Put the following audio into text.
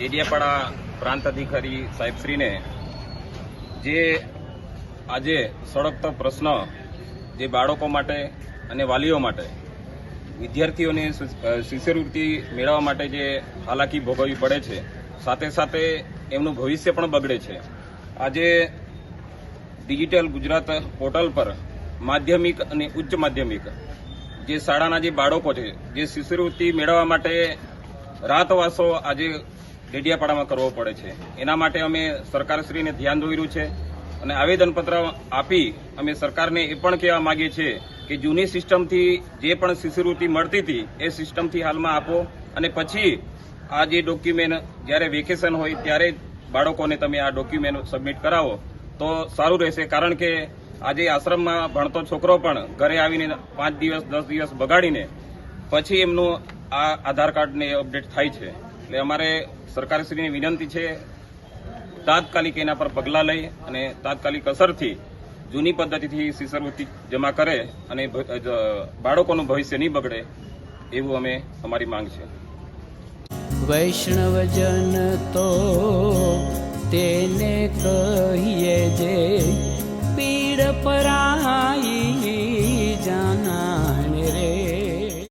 ડેડિયાપાડા પ્રાંત અધિકારી સાહેબશ્રીને જે આજે સળગતો પ્રશ્ન જે બાળકો માટે અને વાલીઓ માટે, વિદ્યાર્થીઓને શિષ્યવૃત્તિ મેળવવા માટે જે હાલાકી ભોગવવી પડે છે, સાથે સાથે એમનું ભવિષ્ય પણ બગડે છે. આજે ડિજિટલ ગુજરાત પોર્ટલ પર માધ્યમિક અને ઉચ્ચ માધ્યમિક જે શાળાના જે બાળકો છે, જે શિષ્યવૃત્તિ મેળવવા માટે રાતવાસો આજે ડેડિયાપાડામાં કરવો પડે છે. એના માટે અમે સરકારશ્રીને ધ્યાન દોર્યું છે અને આવેદનપત્ર આપી અમે સરકારને એ પણ કહેવા માંગીએ છીએ કે જૂની સિસ્ટમથી જે પણ શિષ્યવૃત્તિ મળતી હતી, એ સિસ્ટમથી હાલમાં આપો. અને પછી આ જે ડોક્યુમેન્ટ જ્યારે વેકેશન હોય ત્યારે બાળકોને તમે આ ડોક્યુમેન્ટ સબમિટ કરાવો તો સારું રહેશે. કારણ કે આજે આશ્રમમાં ભણતો છોકરો પણ ઘરે આવીને પાંચ દિવસ, દસ દિવસ બગાડીને પછી એમનું આ આધાર કાર્ડને અપડેટ થાય છે. એટલે અમારે સરકારશ્રીની વિનંતી છે, તાત્કાલિક એના પર પગલાં લઈ અને તાત્કાલિક અસરથી જૂની પદ્ધતિથી શિષ્યવૃત્તિ જમા કરે અને બાળકોનું ભવિષ્ય નહીં બગડે એવું અમે અમારી માંગ છે. વૈષ્ણવજન તો તેને કહીએ જે